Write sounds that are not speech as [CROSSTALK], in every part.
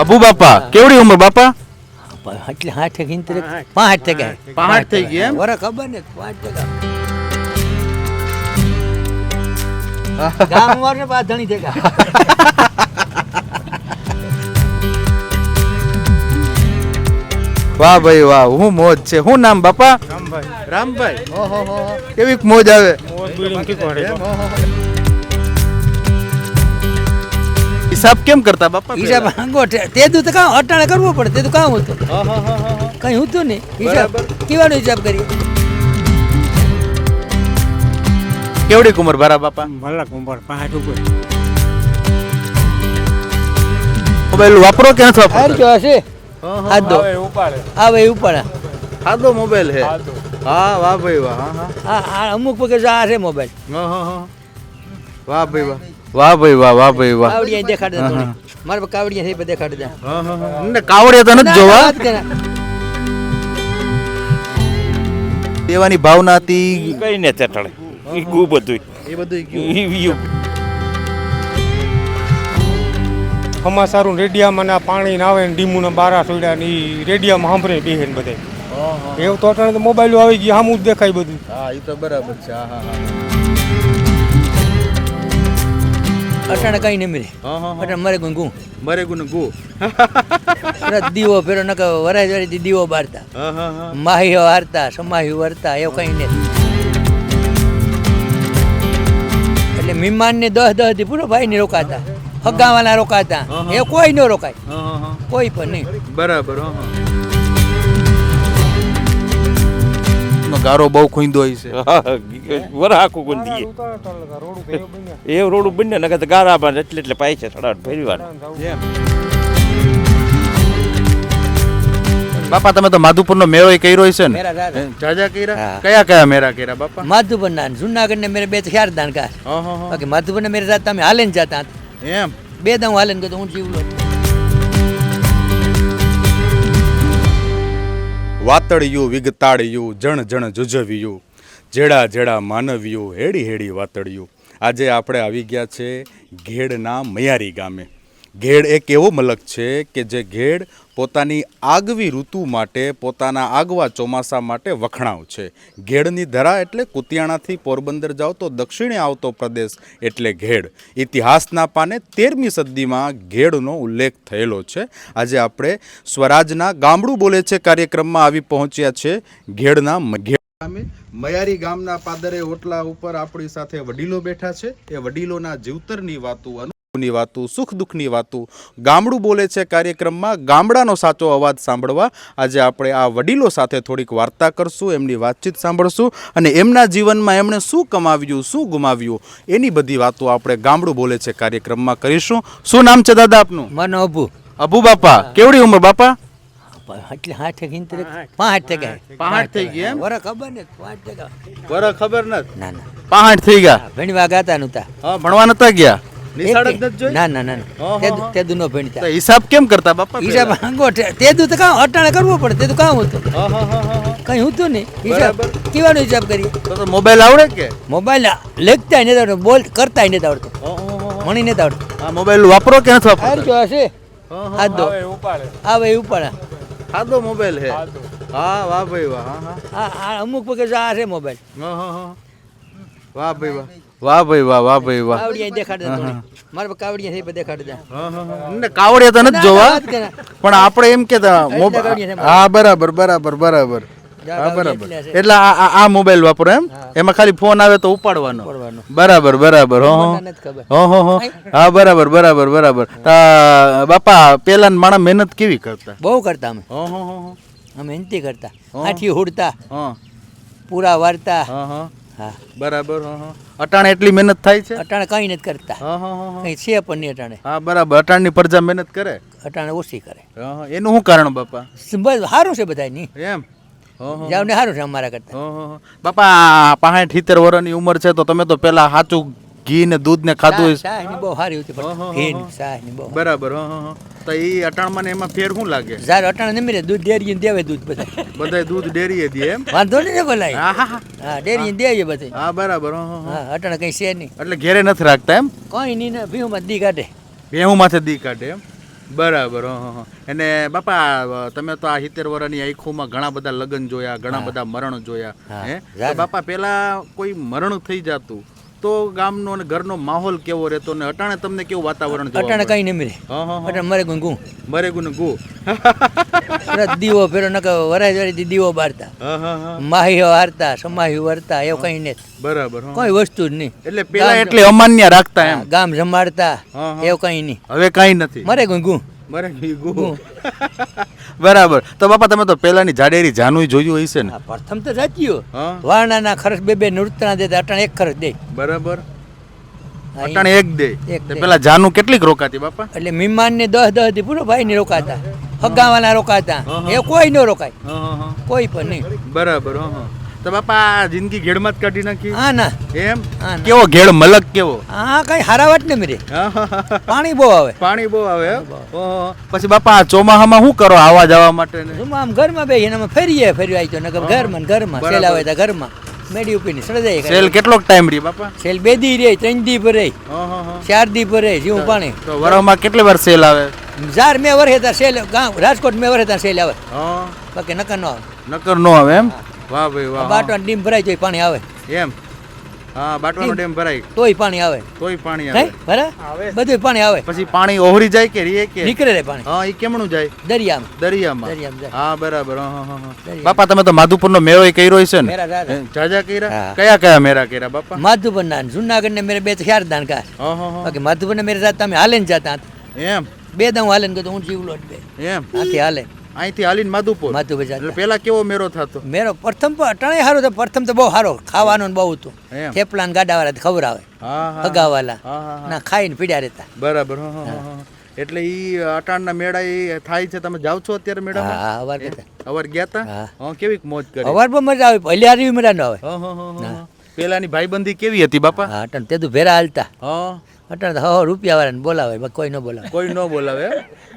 અબુ બાપા કેવડી ઉંમર બાપા? એટલે હાથ ગીનતરે પાંચ ટકા. પાંચ થઈ ગયા એમ? વર ખબર ને પાંચ ટકા. [LAUGHS] ગામ વાર ને પાંચ ધણી ટકા. વાહ ભાઈ વાહ હું મોજ છે. શું નામ બાપા? રામભાઈ. ઓહો હો હો. કેવી મોજ આવે? હિસાબ કેમ કરતા બાપા હિસાબ અંગો તે દુ તો કાં અટાણે કરવો પડે તે તો કામ હતું? હા, હા, હા, હા, હા. કઈ હતું ને હિસાબ કેવાનો હિસાબ કરીએ. કેવડી કુંમર ભરા બાપા? ભલા ઉંમર પાંચ ઉપર. મોબાઈલ વાપરો કે નથી હાર વાપરતા જો હશે હાથ દો. ઉપાડે. આવે એ ઉપર સાદો મોબાઈલ હે. હા વાહ ભાઈ વાહ હા હા. અમુક પગે જો આ છે મોબાઈલ. હા, હા, હા. વાહ ભાઈ વાહ. વાહ ભાઈ વાહ વાહ ભાઈ વાહ. કાવડિયા દેખાડ દે થોડી. મારા કાવડિયા છે એ દેખાડ દે. હા, હા, હા. ને કાવડિયા તો નથી જોવા. દેવાની ભાવના હતી. કઈ ને ચટળે એ ગુ બધું એ બધું વ્યુ સમાચારું રેડિયામાં ના પાણી ના આવે ને ડીમુના બારા સોડ્યા ને ઈ રેડિયામાં સાંભળે બેહે ને બધે એવું તો મોબાઈલો આવી ગઈ સામું જ દેખાય બધું હા એ તો બરાબર છે. હા હા. અટાણે કઈ નહીં મળે. અટાણે મરે ગું ગું મરે ગુને ગુ દીવો ફેરો નક વરાય વરાયથી દીવો બારતા. માહિયો હારતા સમાહી વારતા એવું કઈ નહીં એટલે મહેમાન ને દસ દસથી પૂરો ભાઈ ને રોકાતા. હગાવાના રોકાતા એ કોઈ ન રોકાય. કોઈ પણ નહીં. બરાબર હા. નો ગારો બહુ ખૂંદો હોય છે. [LAUGHS] કોણ દીએ એ રોડ બંને નકર તો ગારા પણ એટલે એટલે પૈસા સડાટ ફેરી વાર બાપા તમે તો માધુપુર નો મેળો કર્યો છે ને? મેરા જાજા કર્યા? કયા કયા મેળા કર્યા બાપા? માધુપુર ના જુનાગઢ ને મેરે બે ચાર દાન કા હા. હા બાકી માધુપુર ને મેરે રાત તમે હાલે ને જતા એમ. બે દાવ હાલે ને કીધું હું જીવલો વાતળિયું, વિગતાળિયું, જણ જણ જુજવ્યું, જેડા જેડા માનવ્યું, હેડી હેડી વાતળિયું. આજે આપણે આવી ગયા છે ઘેડના મયારી ગામે. ઘેડ એક એવો મલક છે કે જે ઘેડ પોતાની આગવી ઋતુ માટે, પોતાના આગવા ચોમાસા માટે વખણાવ છે. ઘેડની ધરા એટલે કુતિયાણાથી પોરબંદર જાઓ તો દક્ષિણે આવતો પ્રદેશ એટલે ઘેડ. ઇતિહાસના પાને તેરમી સદીમાં ઘેડનો ઉલ્લેખ થયેલો છે. આજે આપણે સ્વરાજના ગામડું બોલે છે કાર્યક્રમમાં આવી પહોંચ્યા છે ઘેડના ઘેડ ગામે મયારી ગામના પાદરે ઓટલા ઉપર આપણી સાથે વડીલો બેઠા છે. એ વડીલોના જીવતરની વાતો અનુભવની વાતો સુખ દુઃખની વાતો. ગામડું બોલે છે કાર્યક્રમમાં. ગામડાનો સાચો અવાજ સાંભળવા આજે આપણે આ વડીલો સાથે થોડીક વાર્તા કરશું એમની વાતચીત સાંભળશું અને એમના જીવનમાં એમણે શું કમાવ્યું શું ગુમાવ્યું એની બધી વાતો આપણે ગામડું બોલે છે કાર્યક્રમમાં કરીશું. શું નામ છે દાદા આપનું? મનો અભુ. અભુ બાપા. કેવડી ઉંમર બાપા? એટલે હાથ ગીનતરે પાંચ ટકા પાંચ થઈ ગયા? વર ખબર ને પાંચ ટકા વરા ખબર નથી? ના ના. પાંચ થઈ ગયા? ભણવા ગાતા નતા હા ભણવા નતા ગયા? ના ના ના હા, તે દુનો ભણતા હિસાબ કેમ કરતા બાપા હિસાબ તે દુ તો કાં અટાણે કરવો પડે તે તો કામ હતું હા હા હા હા હા. કઈ હતું ને હિસાબ. કેવાનો હિસાબ કરીએ. તો મોબાઈલ આવડે કે? મોબાઈલ લખતા નથી આવડતો બોલ કરતા નથી આવડતું. મણી નથી આવડતું. આ મોબાઈલ વાપરો કે નથી હાર વાપરતા જો હશે ઉપાડે. આવે એ ઉપર સાદો મોબાઈલ હે હા વાહ ભાઈ વાહ હા હા. અમુક પગે આ છે મોબાઈલ. હા, હા, હા. વાહ ભાઈ વાહ. વાહ ભાઈ વાહ વાહ ભાઈ વાહ. કાવડિયા દેખાડ દે થોડી. મારા કાવડિયા થઈ દેખાડ દે. હા, હા, હા. ને કાવડિયા તો નથી જોવા પણ આપણે એમ કે કાવડિયા હા બરાબર બરાબર બરાબર. હા બરાબર. એટલા આ આ- આ મોબાઈલ વાપરો એમ. એમાં ખાલી ફોન આવે તો ઉપાડવાનો. ઉપાડવાનો. બરાબર બરાબર હો હો. હો હો હો. બરાબર બરાબર બરાબર. બાપા પેલા માણા મહેનત કેવી કરતા? બહુ કરતા અમે. હો હો હો. અમે મહેનતી કરતા. આઠી ઉડતા. હા. પૂરા વારતા. હા. બરાબર અટાણે એટલી મહેનત થાય છે? અટાણે કઈ નથી કરતા. કઈ છે પણ નહીં અટાણે. હા બરાબર. અટાણની પ્રજા મહેનત કરે? અટાણે ઓછી કરે. એનું શું કારણ બાપા? બસ સારું છે બધા ની એમ. જાવ ને સારું છે અમારા કરતા. બાપા પાંઠ સિત્તેર વર્ષની ઉંમર છે તો તમે તો પેલા સાચું ઘી ને દૂધ ને ખાધું હોય શાહ બહુ સારી હતી પણ ઘી હો. શાહ બહુ બરાબર હ હો. તો એ અટાણમાં ને એમાં ફેર શું લાગે? સારું અટાણ નમી મળે દૂધ ડેરી દેવે દૂધ બધા બધાય દૂધ ડેરીએ દે એમ? વાંધો નહીં બોલાય હા હા હા. હા ડેરી દેવીએ બધે હા બરાબર હો, હો, અટાણ કઈ છે નહીં. એટલે ઘેરે નથી રાખતા એમ? કોઈ નહીં ને ભીહુમાં દી કાઢે. ભેહું માથે દી કાઢે એમ? બરાબર હ. અને બાપા તમે તો આ સિત્તેર વર્ષની આંખોમાં ઘણા બધા લગ્ન જોયા ઘણા બધા મરણ જોયા હે બાપા પેલા કોઈ મરણ થઈ જતું તો ગામનો અને ઘરનો માહોલ કેવો રહેતો ને અટાણે તમને કેવું વાતાવરણ અટાણે કઈ નહીં મળે. અટાણે મરે ગું ગું મરે ગુ તરત દીવો ફેરો નકર વરાય વરાયથી દીવો બારતા. માહીઓ હારતા સમાહી વરતા એવું કઈ નહીં. બરાબર કોઈ વસ્તુ જ નહીં. એટલે પેલા એટલે અમાન્ય રાખતા એમ? ગામ જમાડતા. એવું કઈ નહીં. હવે કઈ નથી. મરે ગું ગું ગુ બરાબર. તો બાપા તમે તો પેલાની જાડેરી જાનુય જોયું હશે ને. પ્રથમ તો જાતીઓ હા? વારણાના ખર્ચ બે બે નૃત્યના દેતા અટાણે એક ખર્ચ દે. બરાબર. અટણ એક દે. એક દે. પેલા જાનુ કેટલીક રોકાતી બાપા? એટલે મિમાન ને દસ દસથી પૂરો ભાઈ ને રોકાતા. હગાવાના રોકાતા. એ કોઈ ન રોકાય. હં, હં, હં. કોઈ પણ નહીં. બરાબર હં, હં. તો બાપા આ જિંદગી ઘેડમાં જ કાઢી નાખી. હા ના. એમ? કેવો ઘેડ મલક કેવો? હા કઈ હારા વાત ને મેરે પાણી બહુ આવે. પાણી બહુ આવે પછી બાપા ચોમાહામાં શું કરો આવવા જવા માટે ને આમ ઘરમાં બેસી અમે ફેરીએ ફરી આવી તો નકર ઘરમાં ને ઘરમાં. સેલ આવે તો ઘરમાં. મેડી ઉપીને સળજાય સેલ કેટલોક ટાઈમ રહી બાપા? સેલ બે દી રે ત્રણ દી પર રહે. હં, હં, હં. ચાર દી પર રહે જીવું પાણી. તો વરસમાં કેટલી વાર સેલ આવે? જાર મેં વરસે ત્યાં સેલ ગામ રાજકોટ મેં વરસે ત્યાં સેલ આવે. હં. બાકી નકર નો આવે. નકર નો આવે એમ? વાહ ભાઈ વાહ બાટો ડેમ ભરાય તોય પાણી આવે. એમ? હા બાટવાનો ડેમ. ભરાય. તોય પાણી આવે. તોય પાણી આવે. બરાબર? બધું પાણી આવે. પછી પાણી ઓહરી જાય કે રીએ કે? નીકળે રે પાણી. હા એ કેમનું જાય? દરિયામાં. દરિયામાં. દરિયામાં જાય. હા બરાબર. હા હં. બાપા તમે તો માધુપુરનો મેળો કર્યો છે ને? મેરા જાજા કર્યા? કયા કયા મેળા કર્યા બાપા? માધુપર ના જુનાગઢ ને મેરે બે ચાર દાન કા. હા હા હં. માધુપર ને મેરે સાથે તમે હાલે ને જતા. એમ? બે દાવ હાલે ને કીધું હું જીવલો જ બે. એમ? આથી હાલે. અહીંથી હાલીને માધુપુર. માધુપર એટલે પેલા કેવો મેળો થતો? મેરો પ્રથમ અટાણે સારો હતો પ્રથમ તો બહુ સારો ખાવાનું બહુ હતું. થેપલા ને ગાડા વાળા ખવડાવે. હા હા હગાવાલા. ના ખાઈને પીડ્યા રહેતા. બરાબર. એટલે ઈ અટાણના મેળા એ થાય છે તમે જાવ છો અત્યારે મેળા હા અવાર અવાર ગયા તા? હા. કેવી મોજ કરી. અવાર પણ મજા આવે પહેલી હારી મજા ન આવે. પેલાની ભાઈબંધી કેવી હતી બાપા? હા તે તો ભેરા હાલતા. હા. અટાણે તો હો રૂપિયા વાળાને બોલાવે કોઈ ન બોલાવે. કોઈ ન બોલાવે?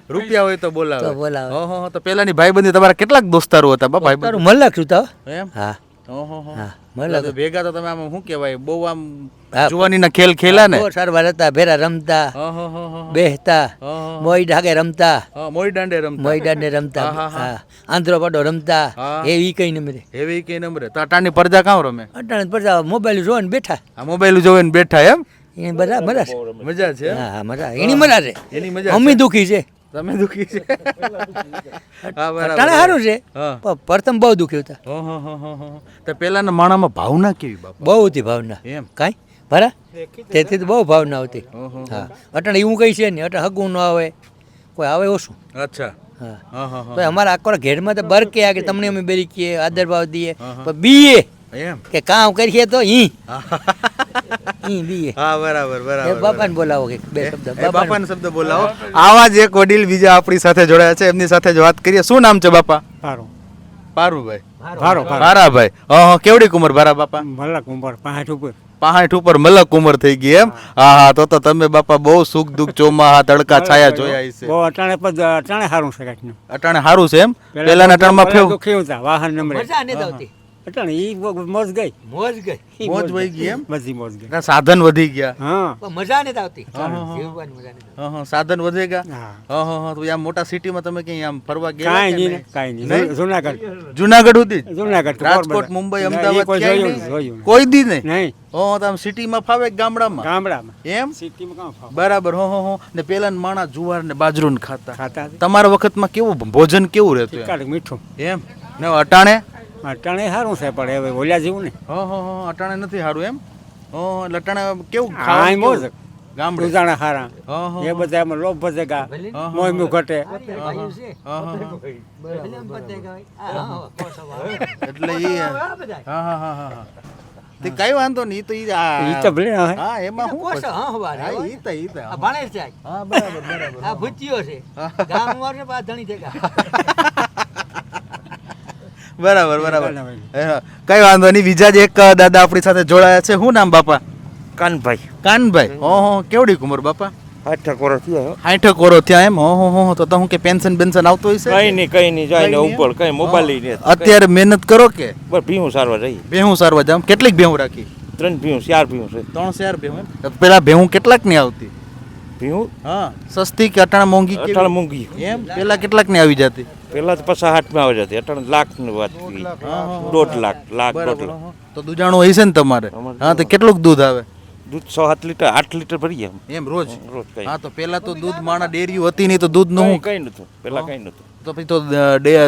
રૂપિયા હોય તો બોલાવે. બોલાવે. હં, હં, હં. તો પેલાની ભાઈબંધી તમારા કેટલાક દોસ્તારો હતા બા ભાઈ તારું મલક છું તો. એમ? હા. હં, હં, મલક તો ભેગા તો તમે આમ શું કહેવાય બહુ આમ. જુવાનીના ખેલ ખેલા ને? સારવાર હતા ભેરા રમતા. બેહતા. મોઈ ઢાગે રમતા. મોઈ દાંડે રમતા. મોઈડાને રમતા. હા, હા, હા. આંધ્રો પાડો રમતા. એવી કઈ નંબરે એવી કઈ નંબરે તો અટાણની પડદા કાં રમે? અટાણે પડતા મોબાઈલ જોવે ને બેઠા. આ મોબાઈલ ને બેઠા એમ? એની બધા મજા છે. મજા છે હા હા મજા. એની મજા છે. એની મજા મમ્મી દુખી છે. તમે દુખી છે? હા બરાબર. સારું છે. પ્રથમ બહુ દુખ્યું હતા. હં, હં, હં, હં, હં. તો પેલાના માણામાં ભાવના કેવી બાપા? બહુ હતી ભાવના. એમ? કાંઈ? ભરા? તેથી તો બહુ ભાવના હતી. હં, હં, હા. અટણ એવું કઈ છે ને અટણ હગું ન આવે. કોઈ આવે ઓછું અચ્છા. હા. હા હા તો અમારા આખો ઘેરમાં તો બર કે આ કે તમને અમે બેરી કીએ આદર ભાવ દઈએ પણ બીએ. એમ? કે કામ કરીએ તો ઈ. [LAUGHS] ઈ બીએ. હા બરાબર એ બરાબર. બાપાને બોલાવો કે બે શબ્દ બાપાને. શબ્દ બોલાવો. આવા જ એક વડીલ બીજા આપણી સાથે જોડાયા છે એમની સાથે જ વાત કરીએ. શું નામ છે બાપા? સારું પારુભાઈ. ભારો. ભારાભાઈ. હા હા કેવડી ઉંમર ભારા બાપા? મલક ઉંમર પાંચ ઉપર. પાંઠ ઉપર મલક ઉંમર થઈ ગઈ એમ? હા. હા તો તો તમે બાપા બહુ સુખ દુઃખ ચોમાહા તડકા છાયા જોયા છે બહુ અટાણે પદ અટાણે સારું છે કાંઈક અટાણે સારું છે એમ? પેલાના અટાણમાં ફેવ વાહન નંબર મજા નથી આવતી. અટાણે ઈ મોજ ગઈ. મોજ ગઈ. મોજ વહી ગઈ. એમ? મજી મોજ ગઈ. ના, સાધન વધી ગયા. હા. પણ મજા નથી આવતી. જીવવાની મજા નથી હા હા સાધન વધે ગયા? હા. હા હા તો આ મોટા સિટીમાં તમે ક્યાંય આમ ફરવા ગયા કાંઈ નહીં નહીં? નહીં. જુનાગઢ. જુનાગઢ સુધી? જુનાગઢ રાજકોટ મુંબઈ અમદાવાદ કોઈ ક્યાંય જોયું કોઈ દી નહીં? નહીં. હો તો આમ સિટીમાં ફાવે કે ગામડામાં? ગામડામાં. એમ? સિટીમાં કામ ફાવે? બરાબર હો હો હો. ને પેલા માણા જુવાર ને બાજરું ને ખાતા. ખાતા હતા. તમારા વખતમાં કેવું ભોજન કેવું રહેતું મીઠું. એમ? ને અટાણે? અટાણે સારું છે પણ હવે ઓલ્યા જેવું ને હો હો હો અટાણે નથી સારું એમ? હો એટલે અટાણે કેવું? ખાવાનું મોજ કેવું? ગામડે? હારા. હો હો એ બધા એમાં લોભ ભજેગા. મોયમું ઘટે. હા, હા, હા. એટલે ઈ હા હા હા હા હા. તે કઈ વાંધો નહીં તો ઈ ઈ તો ભલે હા એમાં હું કોસ હા, હવારે, હા, ઈ તો ઈ તો ભણે છે. હા બરાબર બરાબર આ ભૂચીઓ છે. ગામ વાળને પા ધણી થેગા [LAUGHS] બરાબર બરાબર. કઈ વાંધો નહીં. બીજા જ એક દાદા આપણી સાથે જોડાયા છે. શું નામ બાપા? કાનભાઈ. કાનભાઈ. ઓહો કેવડી ઉંમર બાપા? આઠ કોરો થયો હાઠ કોરો થયા એમ? ઓહો હો તો તો હું કે પેન્શન બેન્શન આવતો હોય કઈ નહીં કઈ નહીં. જાય ને ઉપર કઈ મોબાઈલ નહીં અત્યારે મહેનત કરો કે? બસ ભીવું સારવાર રહી ભેહું સારવા જામ કેટલીક ભેહું રાખી? ત્રણ ભીવું ચાર છે. ત્રણ ચાર ભેહું એમ? પેલા ભેહું કેટલાકની આવતી? ભીહું? હા. સસ્તી કે અટાણે મોંઘી કેવી? મોંઘી. એમ? પેલા કેટલાકની આવી જતી? પેલા તો હાથ હાથમાં આવે જતી અટાણે લાખની વાત દોઢ લાખ. લાખ દોઢ લાખ. તો દુજાણું હોય છે ને તમારે? હા તો કેટલુંક દૂધ આવે? દૂધ સો સાત લીટર આઠ લીટર ભરી ગયા એમ રોજ? રોજ કઈ. હા તો પેલા તો દૂધ માણા ડેરીઓ હતી નહીં તો દૂધનું કઈ નતું પેલા કઈ નતું તો પછી તો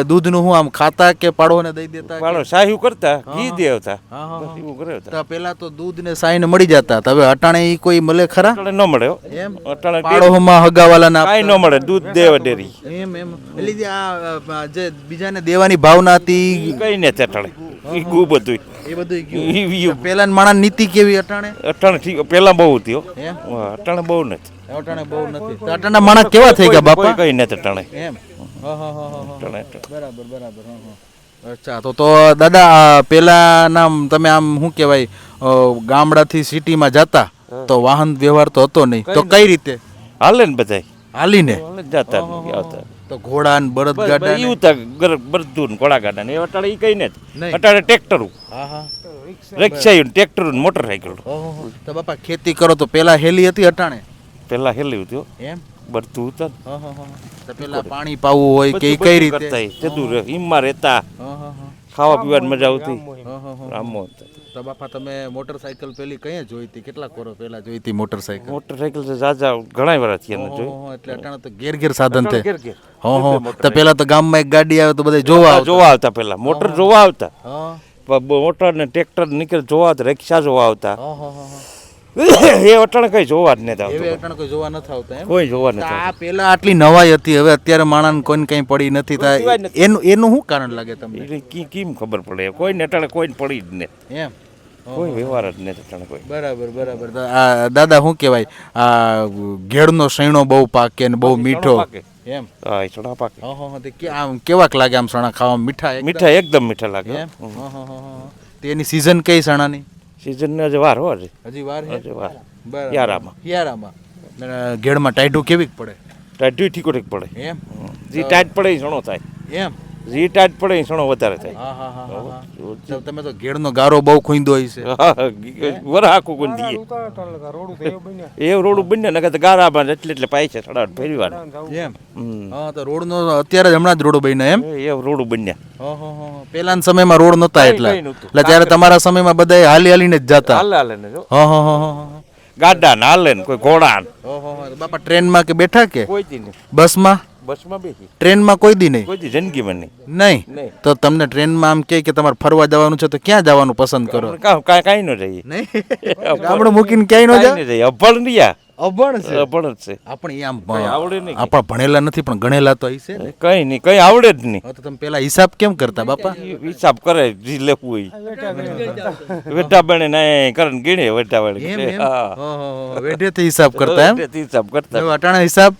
દૂધનું હું આમ ખાતા કે પાડોને દઈ દેતા પાડો સાહ્યું કરતા ઘી દેવતા હા, હા, એવું કરે પેલા તો દૂધ ને સાઈને મળી જતા. હવે અટાણે ઈ કોઈ મળે ખરા? અટાણે ન મળે એમ? અટાણે પાડોમાં હગાવાલાના કાંઈ ન મળે દૂધ દેવ ડેરી. એમ એમ. એટલે આ જે બીજાને દેવાની ભાવના હતી કઈ ને અટાણે. ઈ ગુ બધું એ બધું ગયું. પેલા માણા નીતિ કેવી અટાણે? અટાણે ઠીક પેલા બહુ હતી હો. એમ? હા, અટાણે બહુ નથી. અટાણે બહુ નથી. અટાણે માણા કેવા થઈ ગયા બાપા? કઈ નથી અટાણે. એમ? હા હા હા હા અટાણે અટાણે. બરાબર બરાબર હા હા. અચ્છા તો તો દાદા પેલાના તમે આમ શું કહેવાય ગામડાથી સિટીમાં જતા તો વાહન વ્યવહાર તો હતો નહીં. તો કઈ રીતે? હાલે ને બધા હાલીને? જતા આવતા. તો ઘોડા ને બળદ ગાડા એવું તો બધું ને ઘોડા ગાડા ને એ અટાણે એ કઈ નથી નહીં. અટાણે ટ્રેક્ટરું હા હા. રિક્ષા ટ્રેક્ટર મોટરસાઇકલ તો બાપા ખેતી કરો તો પેલા હેલી હતી અટાણે? પેલા હેલી હતી એમ? બરતું હતા ને. હા હા હા તો પેલા પાણી પાવું હોય કે ઈ કઈ રીતે. જતું હિમમાં રહેતા. હા હા હા ખાવા પીવાની મજા આવતી. રામ હા હા રામો હતા. તો બાપા તમે મોટરસાયકલ પેલી કઈ જોઈ હતી? કેટલા કોરો પેલા જોઈ હતી મોટરસાયકલ? મોટરસાઇકલ તો જાજા ઘણા વાર થયા જોઈ. એટલે અટાણે તો ઘેર ઘેર સાધન છે. ઘેર ઘેર. હો હો તો પેલા તો ગામમાં એક ગાડી આવે તો બધા જોવા જોવા આવતા પેલા મોટર જોવા આવતા. મોટર ને ટ્રેક્ટર નીકળે જોવા આવતા રિક્ષા જોવા આવતા. હા હા હા હા. [LAUGHS] એ અટણ કઈ જોવા જ નથી આવતું. અટાણે કોઈ જોવા નથી આવતા કોઈ જોવા નથી આ પેલા આટલી નવાઈ હતી હવે અત્યારે માણસ કોઈને કઈ પડી નથી થાય. એનું એનું શું કારણ લાગે તમને? કેમ ખબર પડે. કોઈને અટાણે કોઈને પડી જ નહીં એમ? કોઈ વ્યવહાર જ નથી અટણ કોઈ. બરાબર બરાબર. આ દાદા શું કહેવાય? આ ઘેડનો સૈણો બહુ પાકે ને બહુ મીઠો. એમ? હા ચણા પાકે. આમ કેવાક લાગે આમ સણા ખાવા મીઠા? મીઠા એકદમ મીઠા લાગે. એમ? તેની સિઝન કઈ સણાની સીઝન ને હજી વાર હો હજી. હજી વાર છે હજી વાર. બરાબર. યારામાં. હિયારામાં ઘેડમાં ટાઈટું કેવીક પડે? ટાઈટું ઠીકો ઠીક પડે. એમ? જે ટાઈટ પડે એ ઘણો થાય. એમ? જે પડે ઈસણો વધારે થાય. હા હા હા હા હા. તો તમે તો ઘેડનો ગારો બહુ ખૂંદો હશે. છે વર આખું ગુંદીએ રોડ એ રોડ બન્યા ને કે ગારામાં એટલે એટલે પાય છે સડાટ ફેરવાનો એમ? હા તો રોડનો અત્યારે જ હમણાં જ રોડ બન્યા એમ? એ રોડ બન્યા. હા હા હા પેલાના સમયમાં રોડ નતા એટલા. એટલે ત્યારે તમારા સમયમાં બધા હાલી હાલીને જ જતા. હાલે હાલે ને જો. હા હા હા ગાડા ને હાલે ને કોઈ ઘોડા બાપા ટ્રેનમાં બાપા ટ્રેનમાં કે બેઠા કે? કોઈ બસમાં? બસમાં બેસી. ટ્રેનમાં કોઈ દી નહીં? કોઈ દી જિંદગીમાં નહીં. નહીં? તો તમને ટ્રેનમાં આમ કે કે તમારે ફરવા જવાનું છે તો ક્યાં જવાનું પસંદ કરો? કાંઈ કાંઈ ન જઈએ નહીં? [LAUGHS] ગામડું મૂકીને ક્યાંય ન જાય? જઈએ અભણ નહીં અભણ છે? અભણ જ છે. આપણે આમ આવડે નહીં આપણા ભણેલા નથી પણ ગણેલા તો હશે ને. કઈ નહીં કઈ આવડે જ નહીં. તો તમે પેલા હિસાબ કેમ કરતા બાપા? હિસાબ કરે જે લેખવું હોય. વેટા બને ને કરે ગીણે એમ હા. વેઢેથી હિસાબ કરતા એમ? હિસાબ કરતા. અટાણા હિસાબ?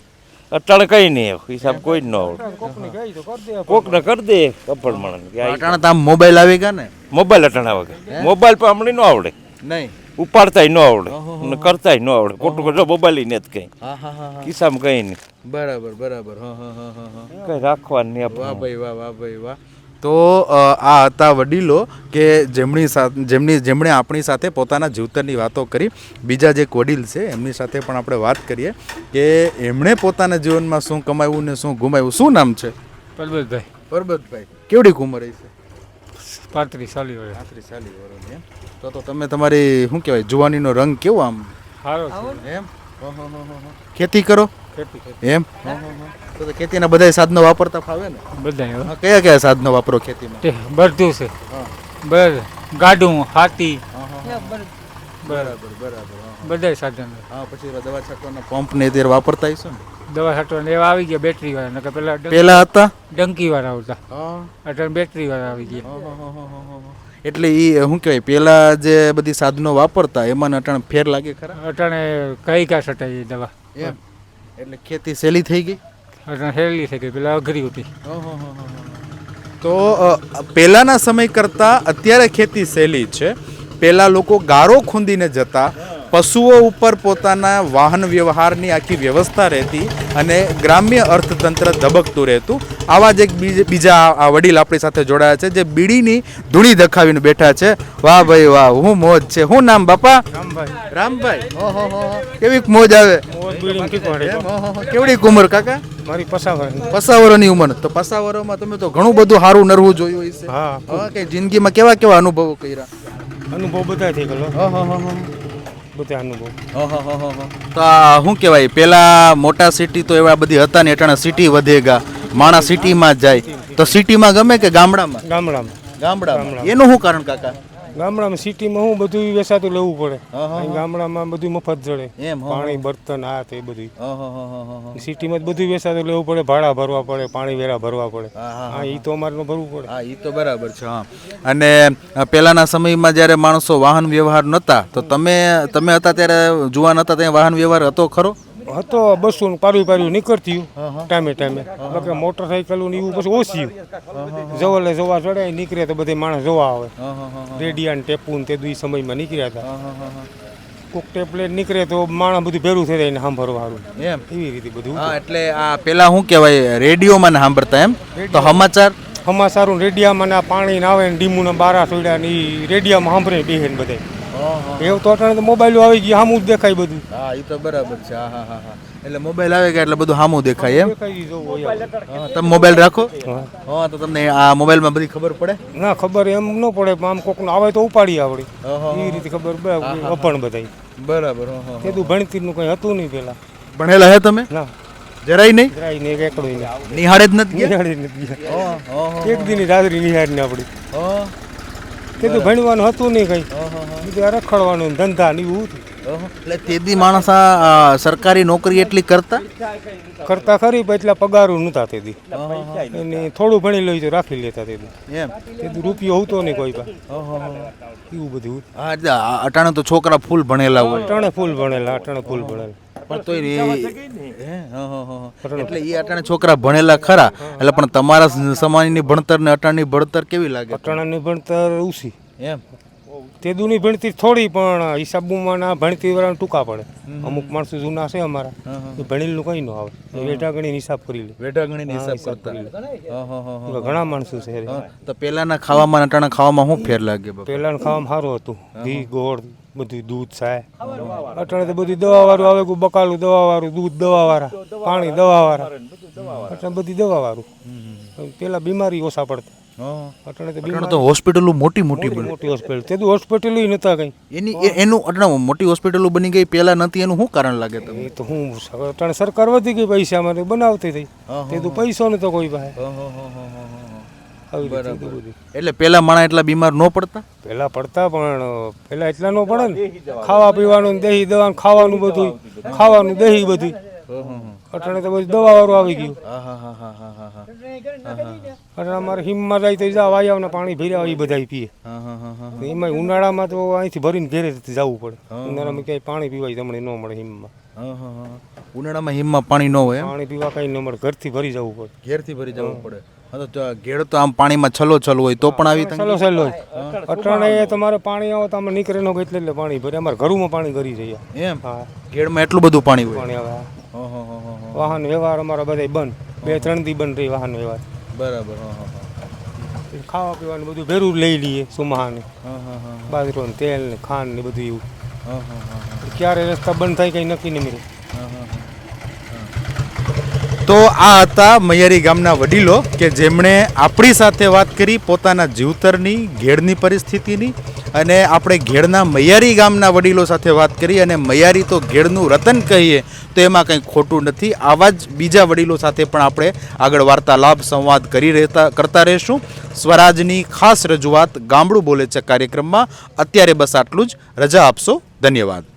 અટાણે કઈ નહીં હિસાબ કોઈ જ ન આવડે કોકને કહી તો કરી દે કોક ને કરી દે અભણ માણસ કે આ આમ મોબાઈલ આવી ગયા ને? મોબાઈલ અટાણા વગર મોબાઈલ પર હમણાં ન આવડે. નહીં. ઉપાડતાય ન આવડે અને કરતાય ન આવડે. ખોટું ખોટું મોબાઈલ ને જ કઈ. હા હા હા હા. ખિસ્સામાં કઈ નહીં. બરાબર બરાબર. હા હા હા હા હા. કઈ રાખવાનું નહીં વાહ ભાઈ વાહ વાહ ભાઈ વાહ. તો આ હતા વડીલો કે જેમની સાથે જેમની જેમણે આપણી સાથે પોતાના જીવતરની વાતો કરી. બીજા જે વડીલ છે એમની સાથે પણ આપણે વાત કરીએ કે એમણે પોતાના જીવનમાં શું કમાયું ને શું ગુમાવ્યું. શું નામ છે? પરબતભાઈ. પરબતભાઈ કેવડી ઉંમર છે? પાંત્રીસ ચાલી વર્ષ પાંત્રીસ ચાલી વર્ષ એમ. તો તો તમે તમારી શું કહેવાય જુવાનીનો રંગ કેવો આમ? સારો એમ? ખેતી કરો? એમ? તો તો ખેતીના બધા સાધનો વાપરતા ફાવે ને? બધા કયા કયા સાધનો વાપરો ખેતીમાં? તે બધું છે. હા. બર ગાડું હાથી. બરાબર. બરાબર. હા. બધા સાધનો. હા પછી દવા છાંટવાના પંપ ને અત્યારે વાપરતા હશો ને? દવા છાંટવાના. એવા આવી ગયા બેટરી વાળા. નકર પેલા પેલા હતા? ડંકી વાળા આવતા. હા. અત્યારે બેટરી વાળા આવી ગયા. એટલે એ શું કહેવાય? પેલા જે બધી સાધનો વાપરતા એમાં અટાણે ફેર લાગે ખરા? અટાણે કઈ કા છટાય દવા? એમ. એટલે ખેતી સહેલી થઈ ગઈ? સહેલી થઈ ગઈ પેલા અઘરી હતી. તો પહેલાંના સમય કરતાં અત્યારે ખેતી સહેલી છે. પહેલાં લોકો ગારો ખૂંદીને જતા પશુઓ ઉપર પોતાના વાહન વ્યવહારની આખી વ્યવસ્થા રહેતી અને ગ્રામ્ય અર્થતંત્ર ધબકતું રહેતું. આવા જ એક બીજ- આ વડીલ આપણી સાથે જોડાયા છે જે બીડીની ધૂણી દખાવીને બેઠા છે. વાહ ભાઈ વાહ હું મોજ છે. શું નામ બાપા? રામભાઈ. રામભાઈ. હો હો. કેવી મોજ આવે? હો. કેવડી ઉંમર કાકા? મારી પસાવરની ઉંમર. તો પસાવરોમાં તમે તો ઘણું બધું સારું નરવું જોયું હશે. હા હા કે જિંદગીમાં કેવા કેવા અનુભવો કર્યા? અનુભવ બધા થઈ ઓહો બધા અનુભવ. તો શું કહેવાય? પેલા મોટા સિટી તો એવા બધી હતા ને અટાણે સિટી વધેગા. માણસ સિટીમાં જ જાય. તો સિટીમાં ગમે કે ગામડામાં. ગામડામાં. ગામડામાં. એનું શું કારણ કાકા? ગામડામાં સિટીમાં હું બધું વેસાતું લેવું પડે. ગામડામાં બધું મફત જડે. પાણી બર્તન આ તે બધું. સિટીમાં જ બધું વેસાતું લેવું પડે ભાડા ભરવા પડે પાણી વેરા ભરવા પડે. હા એ તો અમારે ભરવું પડે. હા એ તો બરાબર છે હા. અને પહેલાના સમયમાં જ્યારે માણસો વાહન વ્યવહાર નહોતા તો તમે તમે હતા ત્યારે જુવાન હતા ત્યાં વાહન વ્યવહાર હતો ખરો? હતો બસો નું પારું પારું નીકળતી ટાઈમે ટાઈમે બાકી મોટરસાઇકલ ને એવું પછી ઓછી. જવલે જોવા ચડે નીકળે તો બધે માણસ જોવા આવે. રેડિયા ને ટેપુ ને તે દુઈ સમયમાં નીકળ્યા હતા. કોક ટેપલેટ નીકળે તો માણસ બધું ભેરું થઈ જાય ને સાંભળવાનું એમ. એવી રીતે બધું એટલે આ પેલા શું કહેવાય રેડિયોમાં ને સાંભળતા એમ? તો સમાચાર? સમાચારું રેડિયામાં ના પાણી ને આવે ને ડીમુ ને બારા સોડ્યા ને એ રેડિયામાં સાંભળે બેહેન ને બધે. એવું તો અટાણે તો મોબાઈલ આવી ગયા સામું જ દેખાય બધું. હા એ તો બરાબર છે. હા હા હા એટલે મોબાઈલ આવે ગયા એટલે બધું સામું દેખાય એમ? તમે મોબાઈલ રાખો? હા. તો તમને આ મોબાઈલમાં બધી ખબર પડે? ના ખબર એમ ન પડે આમ કોક આવે તો ઉપાડી આવડી. એ રીતે ખબર અપણ બધાય. બરાબર કીધું ભણતી નું કઈ હતું નહીં પેલા ભણેલા હે તમે? ના. જરાય નહીં? જરાય નહીં એક એકડું નહીં. નિહાળે જ નથી નિહાળે જ નથી એક દિન રાત્રિ નિહાળ ને આપડી હા, કીધું ભણવાનું હતું નહીં કઈ. બીજું રખડવાનું ધંધા ને એવું હતું. તે એટલે તેદી માણસ આ સરકારી નોકરી એટલી કરતા? કરતા ખરી એટલા પગારું નહોતા તેથી અને થોડું ભણી લઈ તો રાખી લેતા તેથી એમ. તેથી રૂપિયો હોતો નહીં કોઈ પાસે. એવું બધું હા આ અટાણે તો છોકરા ફૂલ ભણેલા હોય. અટાણે ફૂલ ભણેલા અટાણે ફૂલ ભણેલા. પણ હા. એટલે એ અટાણે છોકરા ભણેલા ખરા. એટલે પણ તમારા સમાજની ભણતર ને અટાણની ભણતર કેવી લાગે? અટાણાની ભણતર ઓછી એમ. તે દુની ભણતી થોડી પણ હિસાબમાં ના ભણતી વાળા ટૂંકા પડે. અમુક માણસો જૂના છે અમારા. એ ભણેલું કઈ ન આવે. વેઢા ગણી હિસાબ કરી લે. વેઢા ગણી હિસાબ કરતા. હા, હા, હા, હા. એવા ઘણા માણસો છે તો પેલાના ખાવામાં નટાણા ખાવામાં શું ફેર લાગે બાપા? ખાવામાં સારું હતું. ઘી ગોળ બધું દૂધ થાય અટાણે તો બધી દવા વાળું આવે કોઈ બકાલું દવા વાળું દૂધ દવા વાળા પાણી દવા વાળા અટાણે બધી દવા વાળું પેલા બીમારી ઓછા પડતા. અટાણે તો તો હોસ્પિટલો મોટી મોટી બની. મોટી હોસ્પિટલ તે હોસ્પિટલ નતા કઈ. એની એનું અટાણે મોટી હોસ્પિટલો બની ગઈ પેલા નથી એનું શું કારણ લાગે તમને? તો હું અટાણે સરકાર વધી ગઈ પૈસા માં બનાવતી થઈ. તે તો પૈસો નતો કોઈ પાસે. એટલે પેલા માણા એટલા બીમાર ન પડતા? પેલા પડતા પણ પેલા એટલા નો પડે ને. ખાવા પીવાનું દેહી દવાનું દવા ખાવાનું બધું. ખાવાનું દેહી બધું અટાણે તો પછી દવા વાળું આવી ગયું. અટાણે અમારે હિમમાં જાય તો જા વાયાવના પાણી ભર્યા એ બધા પીએ. એમાં ઉનાળામાં તો અહીંથી ભરીને ઘેરે જવું પડે. ઉનાળામાં ક્યાંય પાણી પીવાય તમને ન મળે હિમમાં. ઉનાળામાં હિમમાં પાણી ન હોય પાણી પીવા કઈ ન મળે ઘરથી ભરી જવું પડે. ઘેરથી ભરી જવું પડે. ઘેડ તો આમ પાણીમાં છલો છલો હોય તો પણ આવી છલો છલો અટાણે તમારે પાણી આવો તો અમે નીકળે નો એટલે એટલે પાણી ભરે. અમારે ઘરમાં પાણી કરી જઈએ. એમ? હા. ઘેડમાં એટલું બધું પાણી હોય? પાણી આવે વાહન વ્યવહાર અમારા બધા. બંધ બે ત્રણ દી બંધ રહી વાહન વ્યવહાર. બરાબર ખાવા પીવાનું બધું ભેરું લઈ લઈએ સુમાહાને બાજરો ને તેલ ને ખાંડ ને બધું એવું. ક્યારે રસ્તા બંધ થાય કઈ નક્કી નહીં મળે. તો આ હતા મૈયારી ગામના વડીલો કે જેમણે આપણી સાથે વાત કરી પોતાના જીવતરની, ઘેડની પરિસ્થિતિની અને આપણે ઘેડના મૈયારી ગામના વડીલો સાથે વાત કરી અને મૈયારી તો ઘેડનું રતન કહીએ તો એમાં કંઈ ખોટું નથી. આવા જ બીજા વડીલો સાથે પણ આપણે આગળ વાર્તાલાપ, સંવાદ કરી રહેતા, કરતા રહીશું. સ્વરાજની ખાસ રજૂઆત ગામડું બોલે છે કાર્યક્રમમાં. અત્યારે બસ આટલું જ. રજા આપશો. ધન્યવાદ.